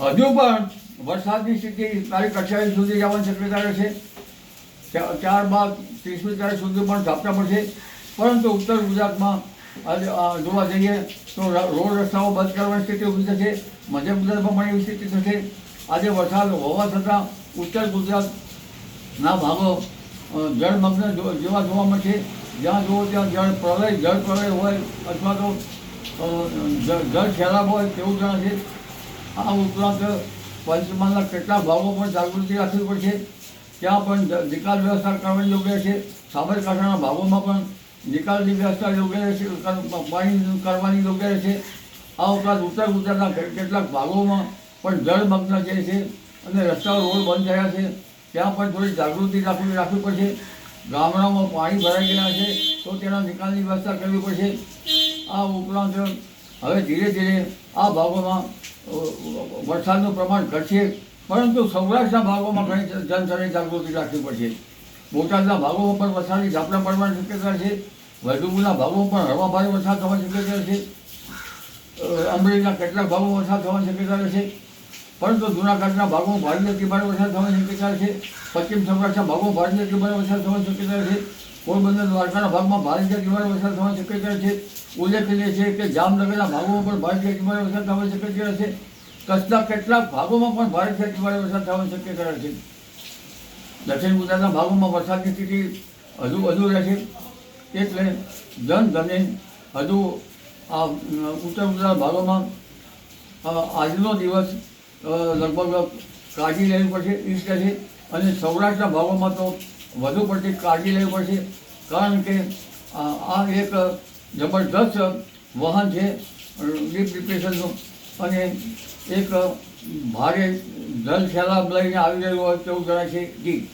હજુ પણ વરસાદની સ્થિતિ તારીખ અઠ્યાવીસ સુધી જવાની શક્યતા ચા- ત્યારબાદ ત્રીસમી તારીખ સુધી પણ ઝાપટા પડશે. પરંતુ ઉત્તર ગુજરાતમાં આજે જોવા જઈએ તો રોડ રસ્તાઓ બંધ કરવાની સ્થિતિ ઊભી થશે. મધ્ય ગુજરાતમાં પણ એવી સ્થિતિ થશે. આજે વરસાદ હોવા છતાં ઉત્તર ગુજરાતના ભાગો જળમગ્ન જેવા જોવા મળશે જ્યાં જુઓ ત્યાં જળ પ્રલય જળ પ્રલય હોય અથવા તો જળ ફેલાવ હોય તેવું જણાશે આ ઉપરાંત પંચમહાલના કેટલા ભાગો પણ જાગૃતિ રાખવી પડશે. ત્યાં પણ નિકાલ વ્યવસ્થા કરવાની યોગ્ય છે. સાબરકાંઠાના ભાગોમાં પણ નિકાલની વ્યવસ્થા યોગ્ય રહેશે પાણી કરવાની યોગ્ય રહેશે આ ઉપરાંત ઉત્તર ગુજરાતના કેટલાક ભાગોમાં પણ જળમગ્ન જે છે અને રસ્તાઓ રોડ બંધ થયા છે. ત્યાં પણ થોડી જાગૃતિ રાખવી રાખવી પડશે. ગામડાઓમાં પાણી ભરાઈ ગયા છે તો તેના નિકાલની વ્યવસ્થા કરવી પડશે. આ ઉપરાંત હવે ધીરે ધીરે આ ભાગોમાં વરસાદનું પ્રમાણ ઘટશે, પરંતુ સૌરાષ્ટ્રના ભાગોમાં ઘણી જનસરની જાગૃતિ રાખવી પડશે. બોટાદના ભાગોમાં પણ વરસાદની ઝાપટા પડવાની શક્યતા છે. વૈદુપુરના ભાગોમાં પણ હળવા ભારે વરસાદ થવાની શક્યતા છે. અમરેલીના કેટલાક ભાગોમાં વરસાદ થવાની શક્યતા રહેશે. પરંતુ જૂનાગઢના ભાગોમાં ભારે અતિ ભારે વરસાદ થવાની શક્યતા છે. પશ્ચિમ સૌરાષ્ટ્રના ભાગોમાં ભારે અતિ ભારે વરસાદ થવાની શક્યતા છે. પોરબંદર, દ્વારકાના ભાગમાં ભારે અતિ ભારે વરસાદ થવાની શક્યતા છે. ઉલ્લેખનીય છે કે જામનગરના ભાગોમાં પણ ભારે અતિ ભારે વરસાદ થવાની શક્યતા છે. કચ્છના કેટલાક ભાગોમાં પણ ભારે અતિ ભારે વરસાદ થવાની શક્યતા છે. દક્ષિણ ગુજરાતના ભાગોમાં વરસાદની સ્થિતિ હજુ વધુ રહેશે એટલે જન ધને હજુ આ ઉત્તર ગુજરાત ભાગોમાં આજનો દિવસ લગભગ કાળજી લેવી પડશે એ છે અને સૌરાષ્ટ્રના ભાગોમાં તો વધુ પડતી કાળજી લેવી પડશે. કારણ કે આ એક જબરદસ્ત વાહન છે, ડીપ ડિપ્રેશનનું. અને એક ભારે જલ સેલાબ લઈને આવી રહ્યું હોય તેવું જણાય છે. જી.